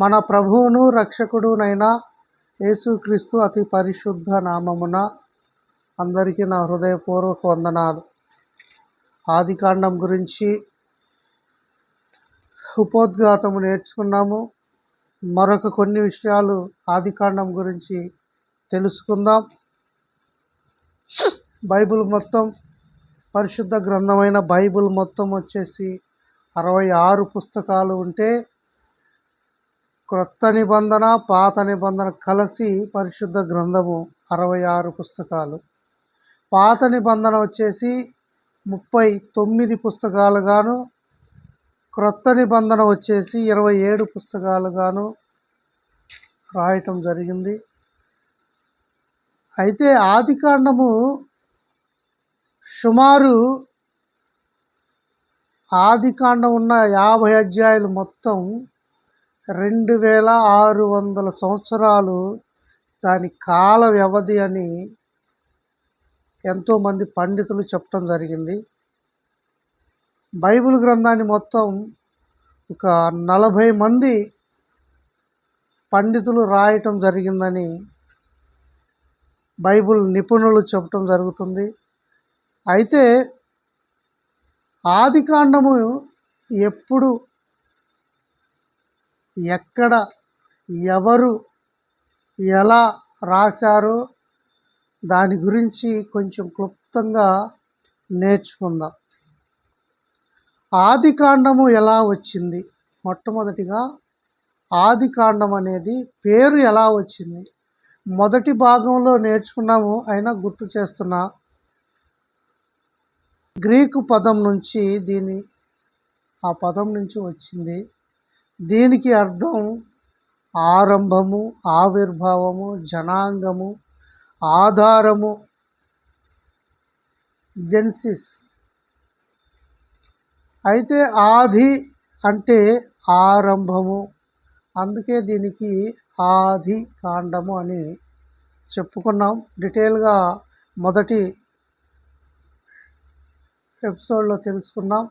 మన ప్రభువును రక్షకుడునైన యేసుక్రీస్తు అతి పరిశుద్ధ నామమున అందరికీ నా హృదయపూర్వక వందనాలు. ఆదికాండం గురించి ఉపోద్ఘాతము నేర్చుకున్నాము. మరొక కొన్ని విషయాలు ఆదికాండం గురించి తెలుసుకుందాం. బైబిల్ మొత్తం పరిశుద్ధ గ్రంథమైన బైబిల్ మొత్తం వచ్చేసి అరవై ఆరు పుస్తకాలు ఉంటే క్రొత్త నిబంధన పాత నిబంధన కలిసి పరిశుద్ధ గ్రంథము అరవై ఆరు పుస్తకాలు. పాత నిబంధన వచ్చేసి ముప్పై తొమ్మిది పుస్తకాలుగాను క్రొత్త నిబంధన వచ్చేసి ఇరవై ఏడు పుస్తకాలుగాను రాయటం జరిగింది. అయితే ఆదికాండము సుమారు ఆదికాండం ఉన్న యాభై అధ్యాయులు మొత్తం రెండు వేల ఆరు వందల సంవత్సరాలు దాని కాల వ్యవధి అని ఎంతోమంది పండితులు చెప్పడం జరిగింది. బైబిల్ గ్రంథాన్ని మొత్తం ఒక నలభై మంది పండితులు రాయటం జరిగిందని బైబిల్ నిపుణులు చెప్పటం జరుగుతుంది. అయితే ఆదికాండము ఎప్పుడు ఎక్కడ ఎవరు ఎలా రాశారో దాని గురించి కొంచెం క్లుప్తంగా నేర్చుకుందాం. ఆదికాండము ఎలా వచ్చింది? మొట్టమొదటిగా ఆదికాండం అనేది పేరు ఎలా వచ్చింది? మొదటి భాగంలో నేర్చుకున్నాము అయినా గుర్తు చేస్తున్నా. గ్రీకు పదం నుంచి దీని ఆ పదం నుంచి వచ్చింది. దీనికి అర్థం ఆరంభము ఆవిర్భావము జనాంగము ఆధారము. జెన్సిస్. అయితే ఆది అంటే ఆరంభము. అందుకే దీనికి ఆది కాండము అని చెప్పుకున్నాం. డీటెయిల్గా మొదటి ఎపిసోడ్లో తెలుసుకున్నాం.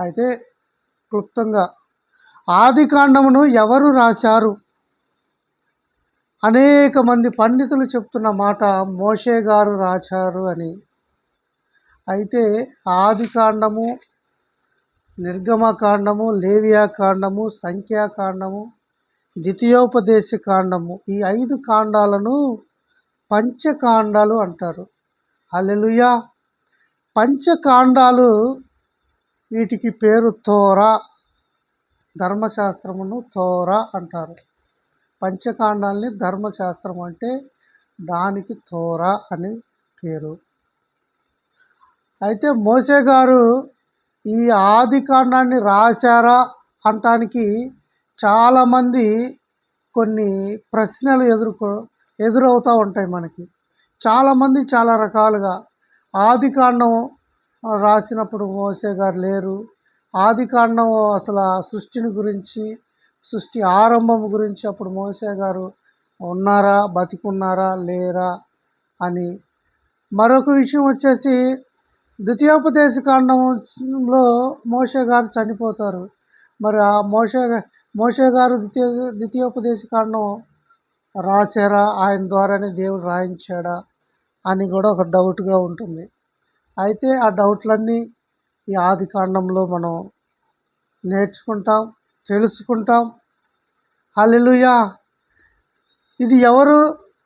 అయితే క్లుప్తంగా ఆది కాండమును ఎవరు రాశారు? అనేక మంది పండితులు చెప్తున్న మాట మోషే గారు రాశారు అని. అయితే ఆది కాండము నిర్గమకాండము లేవియా కాండము సంఖ్యాకాండము ద్వితీయోపదేశ కాండము ఈ ఐదు కాండాలను పంచకాండాలు అంటారు. అలెలుయా పంచకాండాలు వీటికి పేరు తోరా. ధర్మశాస్త్రమును తోరా అంటారు. పంచకాండాల్ని ధర్మశాస్త్రం అంటే దానికి తోరా అని పేరు. అయితే మోసే గారు ఈ ఆది కాండాన్ని రాశారా అంటానికి చాలామంది కొన్ని ప్రశ్నలు ఎదుర్కో ఎదురవుతూ ఉంటాయి మనకి. చాలామంది చాలా రకాలుగా ఆది కాండం రాసినప్పుడు మోసే గారు లేరు. ఆది కాండం అసలు సృష్టిని గురించి సృష్టి ఆరంభం గురించి అప్పుడు మోసే గారు ఉన్నారా బతికున్నారా లేరా అని. మరొక విషయం వచ్చేసి ద్వితీయోపదేశ కాండంలో మోషే గారు చనిపోతారు. మరి ఆ మోషే మోషే గారు ద్వితీయ ద్వితీయోపదేశ కాండం రాశారా ఆయన ద్వారానే దేవుడు రాయించాడా అని కూడా ఒక డౌట్గా ఉంటుంది. అయితే ఆ డౌట్లన్నీ ఈ ఆది కాండంలో మనం నేర్చుకుంటాం తెలుసుకుంటాం. హల్లెలూయా! ఇది ఎవరు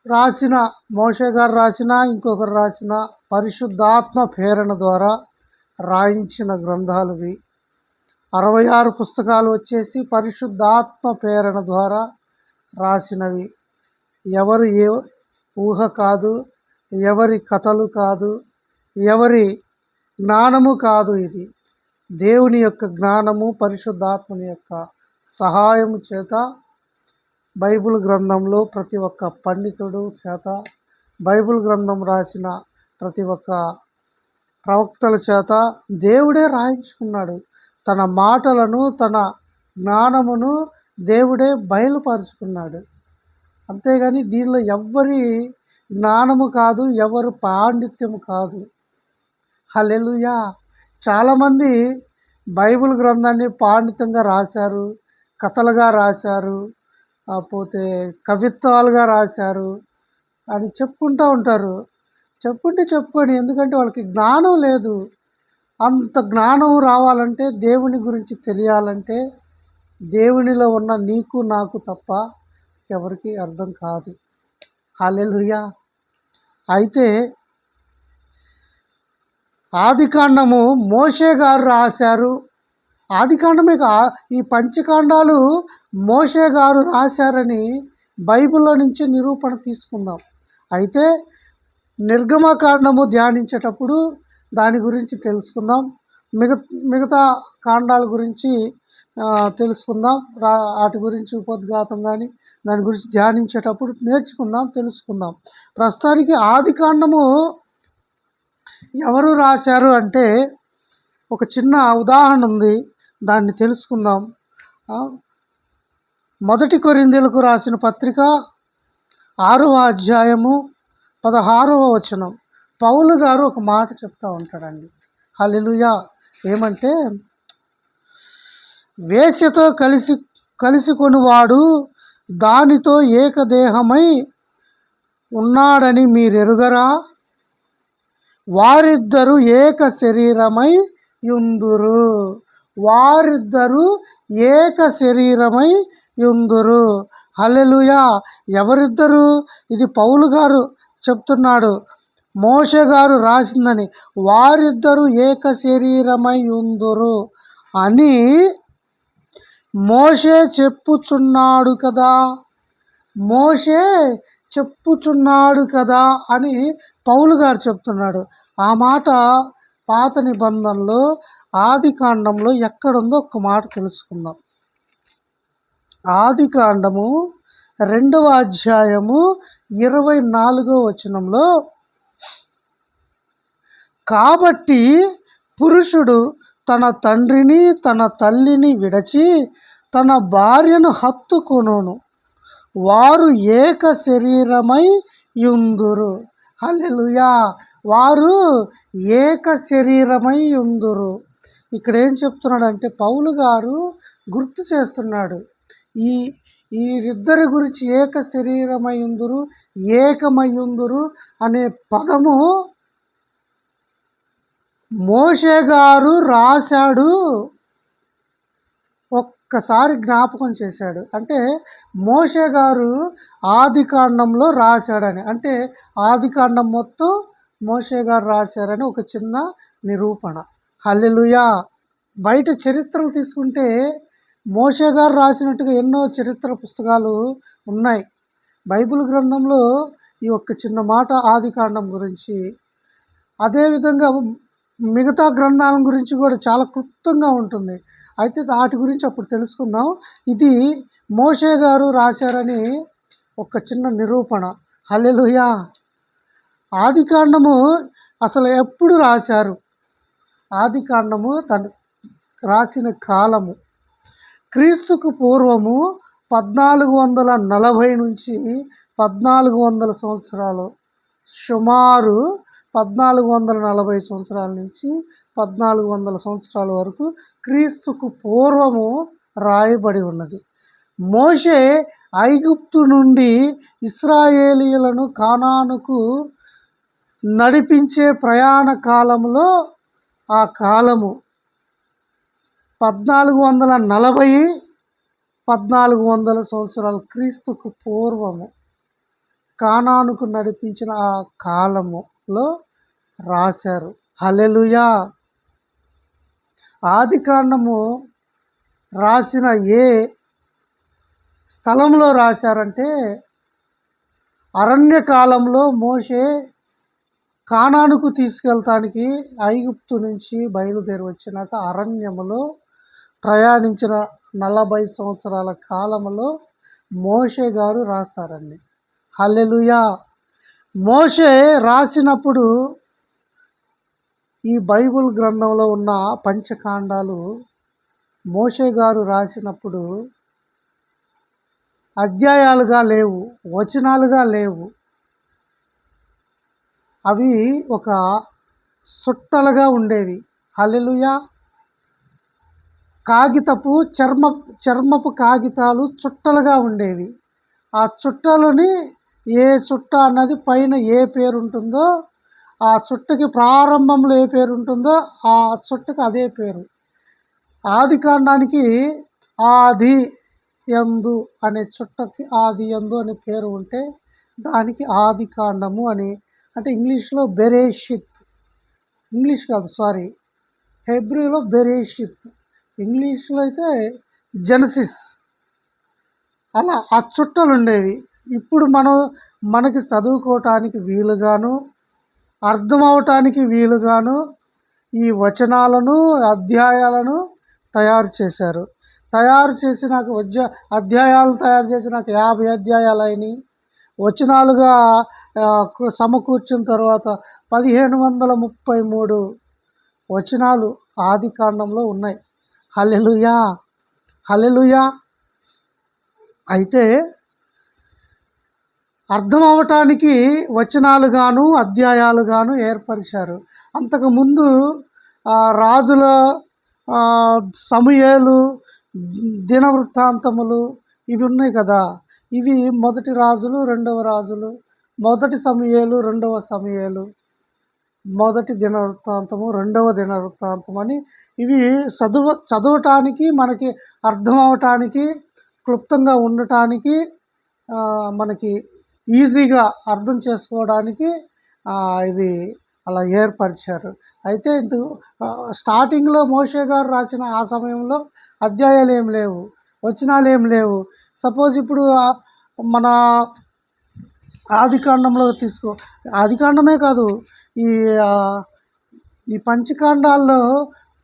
రాసిన? మోషే గారు రాసిన ఇంకొకరు రాసిన పరిశుద్ధాత్మ ప్రేరణ ద్వారా రాయించిన గ్రంథాలువి అరవై ఆరు పుస్తకాలు వచ్చేసి పరిశుద్ధాత్మ ప్రేరణ ద్వారా రాసినవి. ఎవరు ఏ ఊహ కాదు ఎవరి కథలు కాదు ఎవరి జ్ఞానము కాదు ఇది. దేవుని యొక్క జ్ఞానము పరిశుద్ధాత్మని యొక్క సహాయం చేత బైబిల్ గ్రంథంలో ప్రతి ఒక్క పండితుడు చేత బైబిల్ గ్రంథం రాసిన ప్రతి ఒక్క ప్రవక్తల చేత దేవుడే రాయించుకున్నాడు. తన మాటలను తన జ్ఞానమును దేవుడే బయలుపరుచుకున్నాడు. అంతేగాని దీనిలో ఎవ్వరి జ్ఞానము కాదు ఎవరు పాండిత్యము కాదు. హలెలుయా చాలామంది బైబిల్ గ్రంథాన్ని పాండితంగా రాశారు కథలుగా రాశారు పోతే కవిత్వాలుగా రాశారు అని చెప్పుకుంటూ ఉంటారు. చెప్పుకుంటే చెప్పుకొని ఎందుకంటే వాళ్ళకి జ్ఞానం లేదు. అంత జ్ఞానం రావాలంటే దేవుని గురించి తెలియాలంటే దేవునిలో ఉన్న నీకు నాకు తప్ప ఎవరికి అర్థం కాదు. హాలెలుయా అయితే ఆదికాండము మోషే గారు రాశారు. ఆదికాండమే కా ఈ పంచకాండాలు మోషే గారు రాశారని బైబిల్లో నుంచి నిరూపణ తీసుకుందాం. అయితే నిర్గమకాండము ధ్యానించేటప్పుడు దాని గురించి తెలుసుకుందాం. మిగతా మిగతా కాండాల గురించి తెలుసుకుందాం. రా వాటి గురించి ఉపోద్ఘాతం కానీ దాని గురించి ధ్యానించేటప్పుడు నేర్చుకుందాం తెలుసుకుందాం. ప్రస్తుతానికి ఆది కాండము ఎవరు రాశారు అంటే ఒక చిన్న ఉదాహరణ ఉంది. దాన్ని తెలుసుకుందాం. మొదటి కొరిందెలకు రాసిన పత్రిక ఆరవ అధ్యాయము పదహారవ వచనం. పౌలు గారు ఒక మాట చెప్తూ ఉంటాడండి. హలిలుయా ఏమంటే వేశ్యతో కలిసి కలిసి కొనువాడు దానితో ఏకదేహమై ఉన్నాడని మీరెరుగరా? వారిద్దరు ఏక శరీరమై యుందురు. వారిద్దరు ఏక శరీరమై యుందురు. హలెలుయా ఎవరిద్దరు? ఇది పౌలు గారు చెప్తున్నాడు. మోష గారు రాసిందని. వారిద్దరు ఏక శరీరమై ఉందురు అని మోషే చెప్పుచున్నాడు కదా. మోషే చెప్పుచున్నాడు కదా అని పౌలు గారు చెప్తున్నాడు. ఆ మాట పాత నిబంధనలో ఆది కాండంలో ఎక్కడుందో ఒక మాట తెలుసుకుందాం. ఆది కాండము రెండవ అధ్యాయము ఇరవై నాలుగో వచనంలో కాబట్టి పురుషుడు తన తండ్రిని తన తల్లిని విడచి తన భార్యను హత్తుకొనును. వారు ఏక శరీరమై యుందురు. అల్లెలుయా వారు ఏక శరీరమై ఉందురు ఇక్కడ ఏం చెప్తున్నాడంటే పౌలు గారు గుర్తు చేస్తున్నాడు. ఈ వీరిద్దరి గురించి ఏక శరీరమై ఉందురు ఏకమయ్యుందురు అనే పదము మోషే గారు రాశాడు. ఒక్కసారి జ్ఞాపకం చేశాడు. అంటే మోషే గారు ఆది కాండంలో రాశాడని. అంటే ఆది కాండం మొత్తం మోషే గారు రాశారని ఒక చిన్న నిరూపణ. హల్లెలుయా! బయట చరిత్రలు తీసుకుంటే మోషే గారు రాసినట్టుగా ఎన్నో చరిత్ర పుస్తకాలు ఉన్నాయి. బైబిల్ గ్రంథంలో ఈ ఒక్క చిన్న మాట ఆది కాండం గురించి. అదేవిధంగా మిగతా గ్రంథాల గురించి కూడా చాలా క్లుప్తంగా ఉంటుంది. అయితే వాటి గురించి అప్పుడు తెలుసుకుందాం. ఇది మోషే గారు రాశారని ఒక చిన్న నిరూపణ. హల్లెలుయా! ఆది కాండము అసలు ఎప్పుడు రాశారు? ఆది కాండము తను రాసిన కాలము. క్రీస్తుకు పూర్వము పద్నాలుగు వందల నలభై నుంచి పద్నాలుగు వందల సంవత్సరాలు. సుమారు పద్నాలుగు వందల నలభై సంవత్సరాల నుంచి పద్నాలుగు వందల సంవత్సరాల వరకు క్రీస్తుకు పూర్వము రాయబడి ఉన్నది. మోషే ఐగుప్తు నుండి ఇస్రాయేలీలను కానానుకు నడిపించే ప్రయాణ కాలంలో ఆ కాలము పద్నాలుగు వందల నలభై పద్నాలుగు వందల సంవత్సరాలు క్రీస్తుకు పూర్వము కానానుకు నడిపించిన ఆ కాలము. లో రాశారు. హలెలుయా ఆది కాండము రాసిన ఏ స్థలంలో రాశారంటే అరణ్యకాలంలో మోషే కానానుకు తీసుకెళ్తానికి ఐగుప్తు నుంచి బయలుదేరి వచ్చినాక అరణ్యములో ప్రయాణించిన నలభై సంవత్సరాల కాలంలో మోషే గారు రాస్తారండి. హల్లెలుయా! మోషే రాసినప్పుడు ఈ బైబుల్ గ్రంథంలో ఉన్న పంచకాండాలు మోషే గారు రాసినప్పుడు అధ్యాయాలుగా లేవు వచనాలుగా లేవు. అవి ఒక సుట్టలుగా ఉండేవి. హలెలుయా కాగితపు చర్మ చర్మపు కాగితాలు చుట్టలుగా ఉండేవి. ఆ చుట్టలని ఏ చుట్ట అన్నది పైన ఏ పేరు ఉంటుందో ఆ చుట్టకి ప్రారంభంలో ఏ పేరు ఉంటుందో ఆ చుట్టకి అదే పేరు. ఆది కాండానికి ఆది ఎందు అనే చుట్టకి ఆది ఎందు అనే పేరు ఉంటే దానికి ఆది కాండము అని. అంటే ఇంగ్లీష్లో బెరేషిత్. ఇంగ్లీష్ కాదు సారీ. హెబ్రిలో బెరేషిత్. ఇంగ్లీష్లో అయితే జెనసిస్. అలా ఆ చుట్టలు ఉండేవి ఇప్పుడు మనం మనకి చదువుకోవటానికి వీలుగాను అర్థం అవటానికి వీలుగాను ఈ వచనాలను అధ్యాయాలను తయారు చేశారు. తయారు చేసి నాకు వద్య అధ్యాయాలను తయారు చేసి నాకు యాభై అధ్యాయాలు అయినాయి. వచనాలుగా సమకూర్చిన తర్వాత పదిహేను వందల ముప్పై మూడు వచనాలు ఆది కాండంలో ఉన్నాయి. హల్లెలూయా! హల్లెలూయా! అయితే అర్థం అవటానికి వచనాలుగాను అధ్యాయాలుగాను ఏర్పరిచారు. అంతకుముందు రాజుల సమయాలు దినవృత్తాంతములు ఇవి ఉన్నాయి కదా. ఇవి మొదటి రాజులు రెండవ రాజులు మొదటి సమయాలు రెండవ సమయాలు మొదటి దినవృత్తాంతము రెండవ దినవృత్తాంతం అని ఇవి చదువ చదవటానికి మనకి అర్థం అవటానికి క్లుప్తంగా ఉండటానికి మనకి ఈజీగా అర్థం చేసుకోవడానికి ఇవి అలా ఏర్పరిచారు. అయితే ఇంత స్టార్టింగ్లో మోషే గారు రాసిన ఆ సమయంలో అధ్యాయాలు ఏం లేవు వచనాలు ఏం లేవు. సపోజ్ ఇప్పుడు మన ఆదికాండంలో తీసుకో ఆదికాండమే కాదు ఈ ఈ పంచకాండాల్లో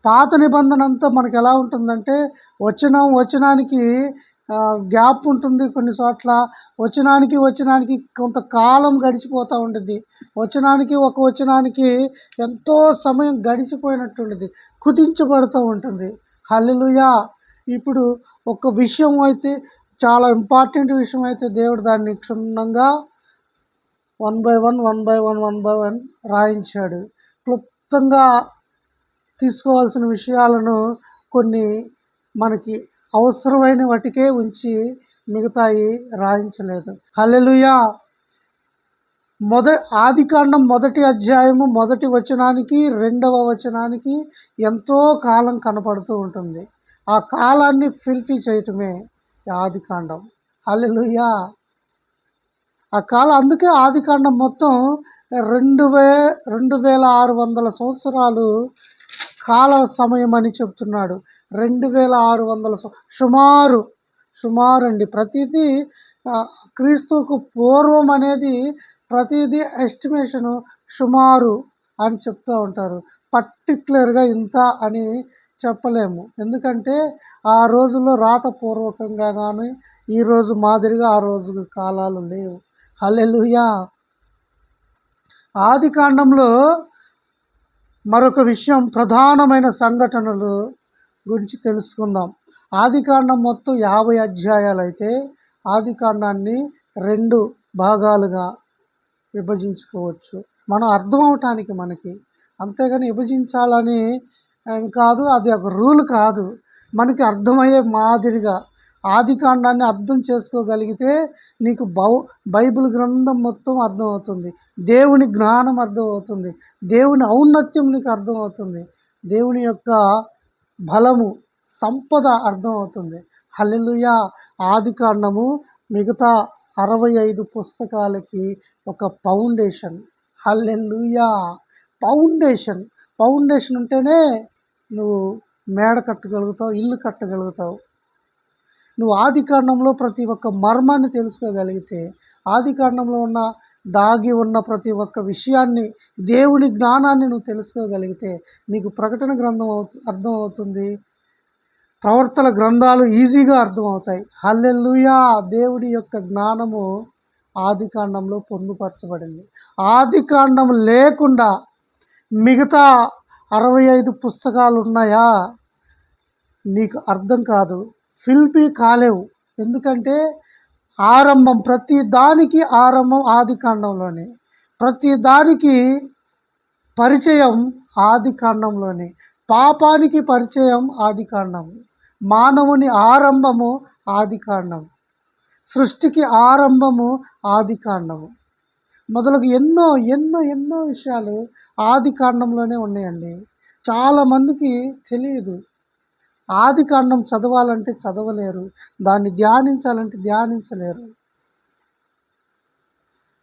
పాత నిబంధన అంతా మనకి ఎలా ఉంటుందంటే వచనం వచనానికి గ్యాప్ ఉంటుంది కొన్ని చోట్ల. వచనానికి వచనానికి కొంతకాలం గడిచిపోతూ ఉంటుంది వచనానికి ఒక వచనానికి ఎంతో సమయం గడిచిపోయినట్టుంటుంది కుదించబడుతూ ఉంటుంది. హల్లెలూయా! ఇప్పుడు ఒక విషయం అయితే చాలా ఇంపార్టెంట్ విషయం అయితే దేవుడు దాన్ని క్షుణ్ణంగా one by one one by one one by one రాయించాడు. క్లుప్తంగా తీసుకోవాల్సిన విషయాలను కొన్ని మనకి అవసరమైన వాటికే ఉంచి మిగతాయి రాయించలేదు. హలెలుయా మొద ఆదికాండం మొదటి అధ్యాయము మొదటి వచనానికి రెండవ వచనానికి ఎంతో కాలం కనపడుతూ ఉంటుంది. ఆ కాలాన్ని ఫిల్ఫీ చేయటమే ఆదికాండం అల్లెలుయా ఆ కాలం అందుకే ఆదికాండం మొత్తం రెండు వే రెండు వేల ఆరు వందల సంవత్సరాలు కాల సమయం అని చెప్తున్నాడు. రెండు వేల ఆరు వందల సుమారు సుమారు అండి ప్రతిదీ క్రీస్తుకు పూర్వం అనేది ప్రతిదీ ఎస్టిమేషను సుమారు అని చెప్తూ ఉంటారు. పర్టిక్యులర్గా ఇంత అని చెప్పలేము. ఎందుకంటే ఆ రోజుల్లో రాతపూర్వకంగా కానీ ఈరోజు మాదిరిగా ఆ రోజు కాలాలు లేవు. హలెలుయా ఆది కాండంలో మరొక విషయం ప్రధానమైన సంఘటనలు గురించి తెలుసుకుందాం. ఆదికాండం మొత్తం యాభై అధ్యాయాలు అయితే ఆదికాండాన్ని రెండు భాగాలుగా విభజించుకోవచ్చు. మనం అర్థం అవటానికి మనకి అంతేగాని విభజించాలని కాదు అది ఒక రూల్ కాదు. మనకి అర్థమయ్యే మాదిరిగా ఆదికాండాన్ని అర్థం చేసుకోగలిగితే నీకు బౌ బైబిల్ గ్రంథం మొత్తం అర్థమవుతుంది. దేవుని జ్ఞానం అర్థమవుతుంది. దేవుని ఔన్నత్యం నీకు అర్థమవుతుంది. దేవుని యొక్క బలము సంపద అర్థమవుతుంది. హల్లెలూయా! ఆదికాండము మిగతా అరవై ఐదు పుస్తకాలకి ఒక ఫౌండేషన్. హల్లెలూయా! ఫౌండేషన్. ఫౌండేషన్ ఉంటేనే నువ్వు మేడ కట్టగలుగుతావు ఇల్లు కట్టగలుగుతావు. నువ్వు ఆది కాండంలో ప్రతి ఒక్క మర్మాన్ని తెలుసుకోగలిగితే ఆది కాండంలో ఉన్న దాగి ఉన్న ప్రతి ఒక్క విషయాన్ని దేవుని జ్ఞానాన్ని నువ్వు తెలుసుకోగలిగితే నీకు ప్రకటన గ్రంథం అవుతు అర్థమవుతుంది. ప్రవర్తన గ్రంథాలు ఈజీగా అర్థమవుతాయి. హల్లెల్లుయా దేవుడి యొక్క జ్ఞానము ఆది కాండంలో పొందుపరచబడింది. ఆది కాండం లేకుండా మిగతా అరవై ఐదు పుస్తకాలు ఉన్నాయా? నీకు అర్థం కాదు. ఫిల్పీ కాలేవు. ఎందుకంటే ఆరంభం ప్రతి దానికి ఆరంభం ఆది కాండంలోనే. ప్రతి దానికి పరిచయం ఆది కాండంలోనే. పాపానికి పరిచయం ఆది కాండం. మానవుని ఆరంభము ఆది కాండం. సృష్టికి ఆరంభము ఆది కాండము మొదలగు ఎన్నో ఎన్నో ఎన్నో విషయాలు ఆది కాండంలోనే ఉన్నాయండి. చాలామందికి తెలియదు. ఆది కాండం చదవాలంటే చదవలేరు. దాన్ని ధ్యానించాలంటే ధ్యానించలేరు.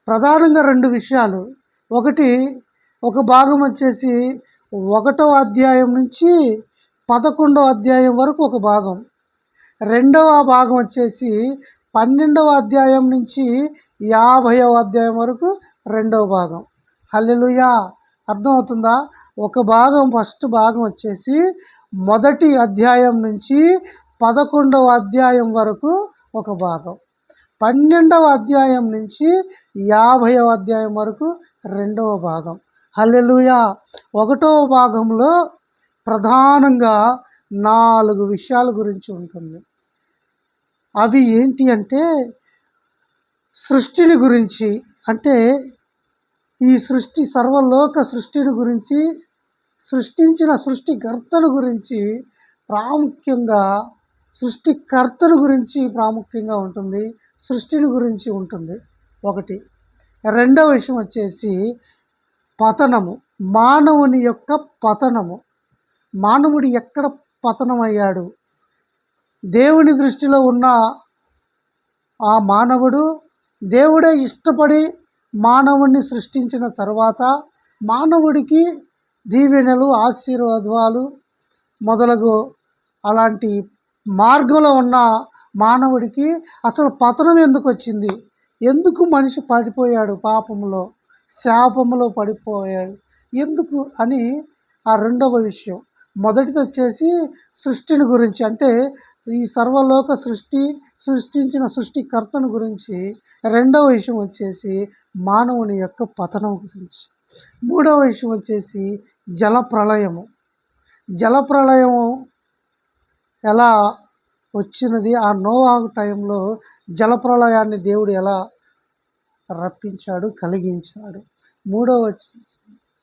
ప్రధానంగా రెండు విషయాలు. ఒకటి ఒక భాగం వచ్చేసి ఒకటో అధ్యాయం నుంచి పదకొండవ అధ్యాయం వరకు ఒక భాగం. రెండవ భాగం వచ్చేసి పన్నెండవ అధ్యాయం నుంచి యాభైవ అధ్యాయం వరకు రెండవ భాగం. హల్లెలుయా! అర్థమవుతుందా? ఒక భాగం ఫస్ట్ భాగం వచ్చేసి మొదటి అధ్యాయం నుంచి పదకొండవ అధ్యాయం వరకు ఒక భాగం. పన్నెండవ అధ్యాయం నుంచి యాభైవ అధ్యాయం వరకు రెండవ భాగం. హల్లెలుయా! ఒకటవ భాగంలో ప్రధానంగా నాలుగు విషయాల గురించి ఉంటుంది. అవి ఏంటి అంటే సృష్టిని గురించి అంటే ఈ సృష్టి సర్వలోక సృష్టిని గురించి సృష్టించిన సృష్టికర్తల గురించి ప్రాముఖ్యంగా సృష్టికర్తల గురించి ప్రాముఖ్యంగా ఉంటుంది సృష్టిని గురించి ఉంటుంది. ఒకటి. రెండవ విషయం వచ్చేసి పతనము. మానవుని యొక్క పతనము. మానవుడు ఎక్కడ పతనమయ్యాడు? దేవుని దృష్టిలో ఉన్న ఆ మానవుడు దేవుడే ఇష్టపడి మానవుణ్ణి సృష్టించిన తర్వాత మానవుడికి దీవెనలు ఆశీర్వాదాలు మొదలగు అలాంటి మార్గంలో ఉన్న మానవుడికి అసలు పతనం ఎందుకు వచ్చింది? ఎందుకు మనిషి పడిపోయాడు పాపంలో? శాపములో పడిపోయాడు. ఎందుకు అని ఆ రెండవ విషయం. మొదటిది వచ్చేసి సృష్టిని గురించి. అంటే ఈ సర్వలోక సృష్టి సృష్టించిన సృష్టికర్తను గురించి రెండవ విషయం వచ్చేసి మానవుని యొక్క పతనం గురించి. మూడవ విషయం వచ్చేసి జల ప్రళయము జల ప్రళయము ఎలా వచ్చినది? ఆ నోవాహు టైంలో జల ప్రళయాన్ని దేవుడు ఎలా రప్పించాడు? కలిగించాడు. మూడవ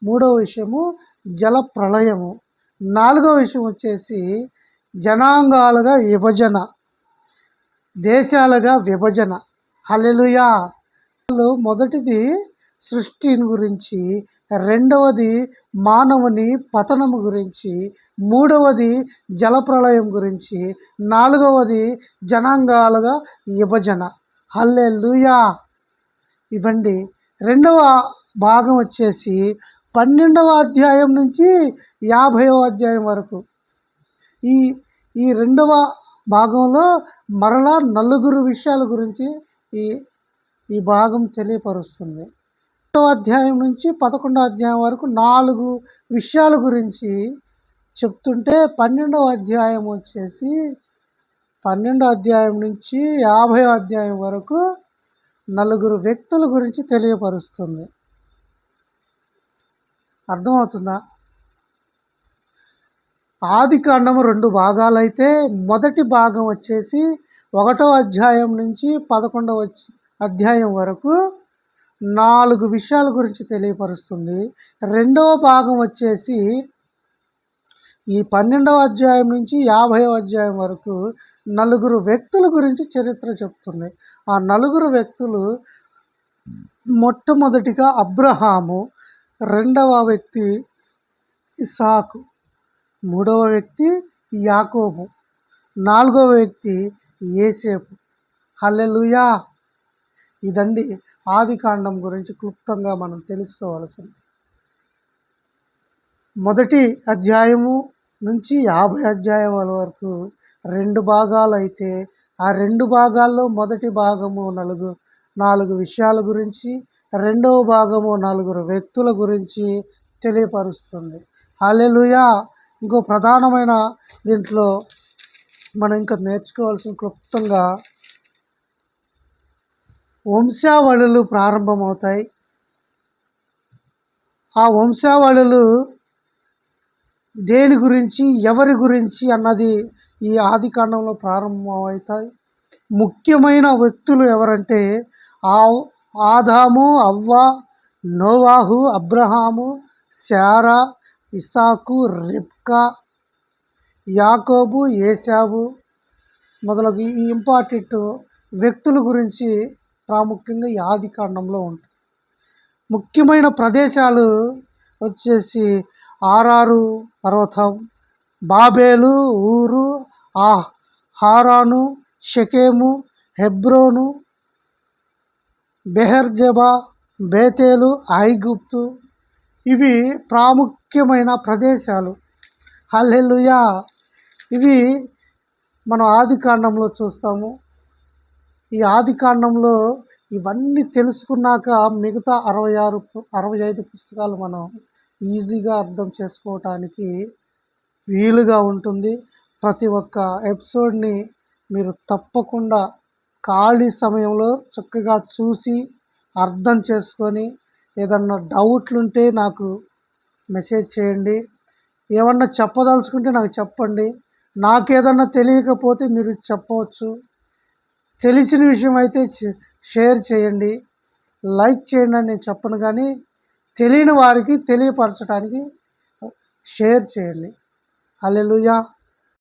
మూడవ విషయము జల ప్రళయము నాలుగవ విషయం వచ్చేసి జనాంగాలుగా విభజన. దేశాలుగా విభజన. హలెలుయా మొదటిది సృష్టిని గురించి రెండవది మానవుని పతనము గురించి మూడవది జలప్రళయం గురించి నాలుగవది జనాంగాలుగా విభజన. హల్లెలూయా! ఇవ్వండి. రెండవ భాగం వచ్చేసి పన్నెండవ అధ్యాయం నుంచి యాభైవ అధ్యాయం వరకు. ఈ ఈ రెండవ భాగంలో మరలా నలుగురు విషయాల గురించి ఈ ఈ భాగం తెలియపరుస్తుంది. ఒకటో అధ్యాయం నుంచి పదకొండో అధ్యాయం వరకు నాలుగు విషయాల గురించి చెప్తుంటే పన్నెండవ అధ్యాయం వచ్చేసి పన్నెండో అధ్యాయం నుంచి యాభై అధ్యాయం వరకు నలుగురు వ్యక్తుల గురించి తెలియపరుస్తుంది. అర్థమవుతుందా? ఆది కాండము రెండు భాగాలైతే మొదటి భాగం వచ్చేసి ఒకటో అధ్యాయం నుంచి పదకొండవ అధ్యాయం వరకు నాలుగు విషయాల గురించి తెలియపరుస్తుంది. రెండవ భాగం వచ్చేసి ఈ పన్నెండవ అధ్యాయం నుంచి యాభైవ అధ్యాయం వరకు నలుగురు వ్యక్తుల గురించి చరిత్ర చెప్తుంది. ఆ నలుగురు వ్యక్తులు మొట్టమొదటిగా అబ్రహాము రెండవ వ్యక్తి ఇసాకు మూడవ వ్యక్తి యాకోబు నాలుగవ వ్యక్తి ఏసేపు హల్లెలుయా! ఇదండి ఆది కాండం గురించి క్లుప్తంగా మనం తెలుసుకోవాల్సింది. మొదటి అధ్యాయము నుంచి యాభై అధ్యాయాల వరకు రెండు భాగాలు అయితే ఆ రెండు భాగాల్లో మొదటి భాగము నలుగు నాలుగు విషయాల గురించి రెండవ భాగము నలుగురు వ్యక్తుల గురించి తెలియపరుస్తుంది. హాలెలుయా ఇంకో ప్రధానమైన దీంట్లో మనం ఇంకా నేర్చుకోవాల్సిన క్లుప్తంగా వంశావళులు ప్రారంభమవుతాయి. ఆ వంశావళులు దేని గురించి ఎవరి గురించి అన్నది ఈ ఆది కాండంలో ప్రారంభమవుతాయి. ముఖ్యమైన వ్యక్తులు ఎవరంటే ఆ ఆదాము అవ్వ నోవాహు అబ్రహాము శారా ఇసాకు రిబ్కా యాకోబు ఏసావు మొదలగు ఈ ఇంపార్టెంట్ వ్యక్తుల గురించి ప్రాముఖ్యంగా ఈ ఆది కాండంలో ఉంటుంది ముఖ్యమైన ప్రదేశాలు వచ్చేసి ఆరారు పర్వతం బాబేలు ఊరు ఆ హారాను షకేము హెబ్రోను బెహర్జబా బేతేలు ఐగుప్తు. ఇవి ప్రాముఖ్యమైన ప్రదేశాలు. హల్లెలూయా. ఇవి మనం ఆది కాండంలో చూస్తాము. ఈ ఆది కాండంలో ఇవన్నీ తెలుసుకున్నాక మిగతా అరవై ఆరు అరవై ఐదు పుస్తకాలు మనం ఈజీగా అర్థం చేసుకోవటానికి వీలుగా ఉంటుంది. ప్రతి ఒక్క ఎపిసోడ్ని మీరు తప్పకుండా ఖాళీ సమయంలో చక్కగా చూసి అర్థం చేసుకొని ఏదన్నా డౌట్లు ఉంటే నాకు మెసేజ్ చేయండి. ఏమన్నా చెప్పదలుచుకుంటే నాకు చెప్పండి. నాకు ఏదన్నా తెలియకపోతే మీరు చెప్పవచ్చు. తెలిసిన విషయం అయితే షేర్ చేయండి. లైక్ చేయండి అని నేను చెప్పను కానీ తెలియని వారికి తెలియపరచడానికి షేర్ చేయండి. అల్లెలుయా